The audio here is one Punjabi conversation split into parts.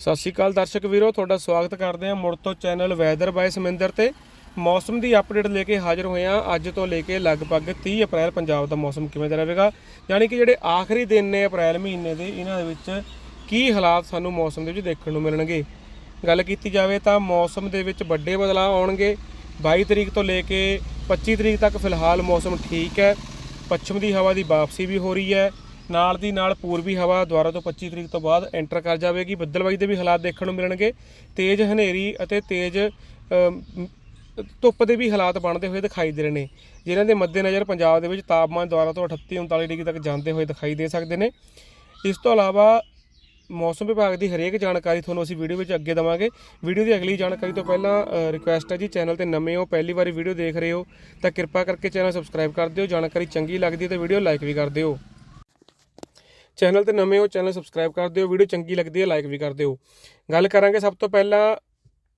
ਸਤਿ ਸ਼੍ਰੀ ਅਕਾਲ ਦਰਸ਼ਕ ਵੀਰੋ, ਤੁਹਾਡਾ ਸਵਾਗਤ ਕਰਦੇ ਹਾਂ ਮੁੜ ਤੋਂ ਚੈਨਲ ਵੈਦਰ ਬਾਈ ਸਮਿੰਦਰ ਤੇ। ਮੌਸਮ ਦੀ ਅਪਡੇਟ ਲੈ ਕੇ ਹਾਜ਼ਰ ਹੋਏ ਹਾਂ। ਅੱਜ ਤੋਂ ਲੈ ਕੇ ਲਗਭਗ 30 ਅਪ੍ਰੈਲ ਪੰਜਾਬ ਦਾ ਮੌਸਮ ਕਿਵੇਂ ਦਾ ਰਹੇਗਾ? ਯਾਨੀ ਕਿ ਜਿਹੜੇ ਆਖਰੀ ਦਿਨ ਨੇ ਅਪ੍ਰੈਲ ਮਹੀਨੇ ਦੇ, ਇਹਨਾਂ ਦੇ ਵਿੱਚ ਕੀ ਹਾਲਾਤ ਸਾਨੂੰ ਮੌਸਮ ਦੇ ਵਿੱਚ ਦੇਖਣ ਨੂੰ ਮਿਲਣਗੇ? ਗੱਲ ਕੀਤੀ ਜਾਵੇ ਤਾਂ ਮੌਸਮ ਦੇ ਵਿੱਚ ਵੱਡੇ ਬਦਲਾਅ ਆਉਣਗੇ। 22 ਤਰੀਕ ਤੋਂ ਲੈ ਕੇ 25 ਤਰੀਕ ਤੱਕ ਫਿਲਹਾਲ ਮੌਸਮ ਠੀਕ ਹੈ। ਪੱਛਮ ਦੀ ਹਵਾ ਦੀ ਵਾਪਸੀ ਵੀ ਹੋ ਰਹੀ ਹੈ। ਨਾਲ ਦੀ ਨਾਲ ਪੂਰਬੀ ਹਵਾ ਦੁਆਰਾ ਤੋਂ 25 ਤਰੀਕ ਤੋਂ ਬਾਅਦ ਐਂਟਰ ਕਰ ਜਾਵੇਗੀ। ਬੱਦਲਬਾਈ ਦੇ ਵੀ ਹਾਲਾਤ ਦੇਖਣ ਨੂੰ ਮਿਲਣਗੇ। ਤੇਜ਼ ਹਨੇਰੀ ਅਤੇ ਤੇਜ਼ ਧੁੱਪ ਦੇ ਵੀ ਹਾਲਾਤ ਬਣਦੇ ਹੋਏ ਦਿਖਾਈ ਦੇ ਰਹੇ ਨੇ। ਜਿਨ੍ਹਾਂ ਦੇ ਮੱਦੇਨਜ਼ਰ ਪੰਜਾਬ ਦੇ ਵਿੱਚ ਤਾਪਮਾਨ ਦੁਆਰਾ ਤੋਂ 38 39 ਡਿਗਰੀ ਤੱਕ ਜਾਂਦੇ ਹੋਏ ਦਿਖਾਈ ਦੇ ਸਕਦੇ ਨੇ। ਇਸ ਤੋਂ ਇਲਾਵਾ ਮੌਸਮ ਵਿਭਾਗ ਦੀ ਹਰੇਕ ਜਾਣਕਾਰੀ ਤੁਹਾਨੂੰ ਅਸੀਂ ਵੀਡੀਓ ਵਿੱਚ ਅੱਗੇ ਦਵਾਂਗੇ। ਵੀਡੀਓ ਦੀ ਅਗਲੀ ਜਾਣਕਾਰੀ ਤੋਂ ਪਹਿਲਾਂ ਰਿਕੁਐਸਟ ਹੈ ਜੀ, ਚੈਨਲ ਤੇ ਨਵੇਂ ਹੋ, ਪਹਿਲੀ ਵਾਰੀ ਵੀਡੀਓ ਦੇਖ ਰਹੇ ਹੋ, ਤਾਂ ਕਿਰਪਾ ਕਰਕੇ ਚੈਨਲ ਸਬਸਕ੍ਰਾਈਬ ਕਰ ਦਿਓ। ਜਾਣਕਾਰੀ ਚੰਗੀ ਲੱਗਦੀ ਹੈ ਤਾਂ ਵੀਡੀਓ ਲਾਈਕ ਵੀ ਕਰ ਦਿਓ। ਚੈਨਲ ਤੇ ਨਵੇਂ ਹੋ, ਚੈਨਲ ਸਬਸਕ੍ਰਾਈਬ ਕਰ ਦਿਓ, ਵੀਡੀਓ ਚੰਗੀ ਲੱਗਦੀ ਹੈ, ਲਾਈਕ ਵੀ ਕਰ ਦਿਓ। ਗੱਲ ਕਰਾਂਗੇ ਸਭ ਤੋਂ ਪਹਿਲਾਂ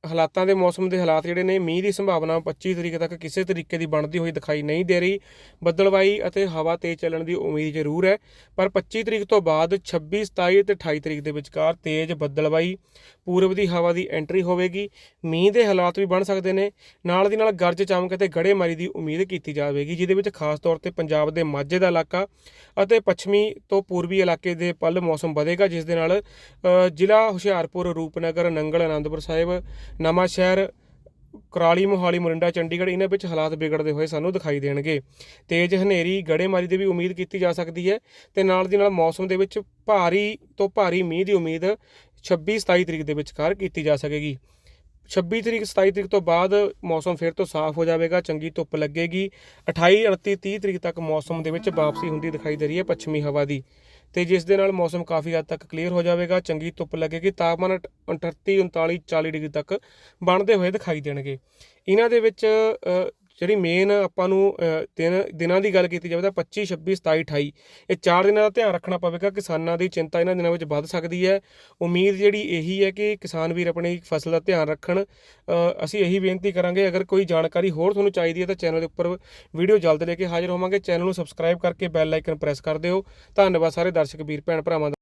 ਹਾਲਾਤਾਂ ਦੇ ਮੌਸਮ ਦੇ ਹਾਲਾਤ ਜਿਹੜੇ ਨੇ, ਮੀਂਹ ਦੀ ਸੰਭਾਵਨਾ 25 ਤਰੀਕ ਤੱਕ ਕਿਸੇ ਤਰੀਕੇ ਦੀ ਬਣਦੀ ਹੋਈ ਦਿਖਾਈ ਨਹੀਂ ਦੇ ਰਹੀ। ਬੱਦਲਵਾਈ ਅਤੇ ਹਵਾ ਤੇਜ਼ ਚੱਲਣ ਦੀ ਉਮੀਦ ਜ਼ਰੂਰ ਹੈ, ਪਰ 25 ਤਰੀਕ ਤੋਂ ਬਾਅਦ 26 27 ਤੇ 28 ਤਰੀਕ ਦੇ ਵਿਚਕਾਰ ਤੇਜ਼ ਬੱਦਲਵਾਈ ਪੂਰਬ ਦੀ ਹਵਾ ਦੀ ਐਂਟਰੀ ਹੋਵੇਗੀ। ਮੀਂਹ ਦੇ ਹਾਲਾਤ ਵੀ ਬਣ ਸਕਦੇ ਨੇ। ਨਾਲ ਦੀ ਨਾਲ ਗਰਜ ਚਮਕ ਅਤੇ ਗੜੇਮਾਰੀ ਦੀ ਉਮੀਦ ਕੀਤੀ ਜਾਵੇਗੀ, ਜਿਹਦੇ ਵਿੱਚ ਖਾਸ ਤੌਰ ਤੇ ਪੰਜਾਬ ਦੇ ਮਾਝੇ ਦਾ ਇਲਾਕਾ ਅਤੇ ਪੱਛਮੀ ਤੋਂ ਪੂਰਬੀ ਇਲਾਕੇ ਦੇ ਪੱਲ ਮੌਸਮ ਵਧੇਗਾ, ਜਿਸ ਦੇ ਨਾਲ ਜ਼ਿਲ੍ਹਾ ਹੁਸ਼ਿਆਰਪੁਰ, ਰੂਪਨਗਰ, ਨੰਗਲ ਆਨੰਦਪੁਰ ਸਾਹਿਬ ਨਵਾਂ ਸ਼ਹਿਰ ਕਰਾਲੀ, ਮੋਹਾਲੀ, ਮੋਰਿੰਡਾ, ਚੰਡੀਗੜ੍ਹ ਇਹਨਾਂ ਵਿੱਚ ਹਾਲਾਤ ਵਿਗੜਦੇ ਹੋਏ ਸਾਨੂੰ ਦਿਖਾਈ ਦੇਣਗੇ। ਤੇਜ਼ ਹਨੇਰੀ, ਗੜੇਮਾਰੀ ਦੀ ਵੀ ਉਮੀਦ ਕੀਤੀ ਜਾ ਸਕਦੀ ਹੈ ਤੇ ਨਾਲ ਦੀ ਨਾਲ ਮੌਸਮ ਦੇ ਵਿੱਚ ਭਾਰੀ ਤੋਂ ਭਾਰੀ ਮੀਂਹ ਦੀ ਉਮੀਦ 26 27 ਤਰੀਕ ਦੇ ਵਿਚਕਾਰ ਕੀਤੀ ਜਾ ਸਕੇਗੀ। 26 ਤਰੀਕ 27 ਤਰੀਕ ਤੋਂ ਬਾਅਦ ਮੌਸਮ ਫਿਰ ਤੋਂ ਸਾਫ਼ ਹੋ ਜਾਵੇਗਾ, ਚੰਗੀ ਧੁੱਪ ਲੱਗੇਗੀ। 28 29 30 ਤਰੀਕ ਤੱਕ ਮੌਸਮ ਦੇ ਵਿੱਚ ਵਾਪਸੀ ਹੁੰਦੀ ਦਿਖਾਈ ਦੇ ਰਹੀ ਹੈ ਪੱਛਮੀ ਹਵਾ ਦੀ। ਤੇ ਜਿਸ ਦੇ ਨਾਲ ਮੌਸਮ ਕਾਫੀ ਹੱਦ ਤੱਕ ਕਲੀਅਰ ਹੋ ਜਾਵੇਗਾ। ਚੰਗੀ ਧੁੱਪ ਲੱਗੇਗੀ, ਤਾਪਮਾਨ 38 39 40 ਡਿਗਰੀ ਤੱਕ ਬਣਦੇ ਹੋਏ ਦਿਖਾਈ ਦੇਣਗੇ। ਇਹਨਾਂ ਦੇ ਵਿੱਚ ਜਿਹੜੀ ਮੇਨ ਆਪਾਂ ਨੂੰ ਦਿਨ, ਦਿਨਾਂ ਦੀ ਗੱਲ ਕੀਤੀ ਜਾਵੇ ਤਾਂ 25 26 27 28 ਇਹ ਚਾਰ ਦਿਨਾਂ ਦਾ ਧਿਆਨ ਰੱਖਣਾ ਪਵੇਗਾ, ਕਿਸਾਨਾਂ ਦੀ ਚਿੰਤਾ ਇਹਨਾਂ ਦਿਨਾਂ ਵਿੱਚ ਵੱਧ ਸਕਦੀ ਹੈ। ਉਮੀਦ ਜਿਹੜੀ ਇਹੀ ਹੈ ਕਿ ਕਿਸਾਨ ਵੀਰ ਆਪਣੀ ਫਸਲ ਦਾ ਧਿਆਨ ਰੱਖਣ। ਅਸੀਂ ਇਹੀ ਬੇਨਤੀ ਕਰਾਂਗੇ, ਅਗਰ ਕੋਈ ਜਾਣਕਾਰੀ ਹੋਰ ਤੁਹਾਨੂੰ ਚਾਹੀਦੀ ਹੈ ਤਾਂ ਚੈਨਲ ਦੇ ਉੱਪਰ ਵੀਡੀਓ ਜਲਦ ਲੈ ਕੇ ਹਾਜ਼ਰ ਹੋਵਾਂਗੇ। ਚੈਨਲ ਨੂੰ ਸਬਸਕ੍ਰਾਈਬ ਕਰਕੇ ਬੈਲ ਆਈਕਨ ਪ੍ਰੈਸ ਕਰ ਦਿਓ। ਧੰਨਵਾਦ ਸਾਰੇ ਦਰਸ਼ਕ, ਵੀਰ, ਭੈਣ, ਭਰਾਵਾਂ ਦਾ।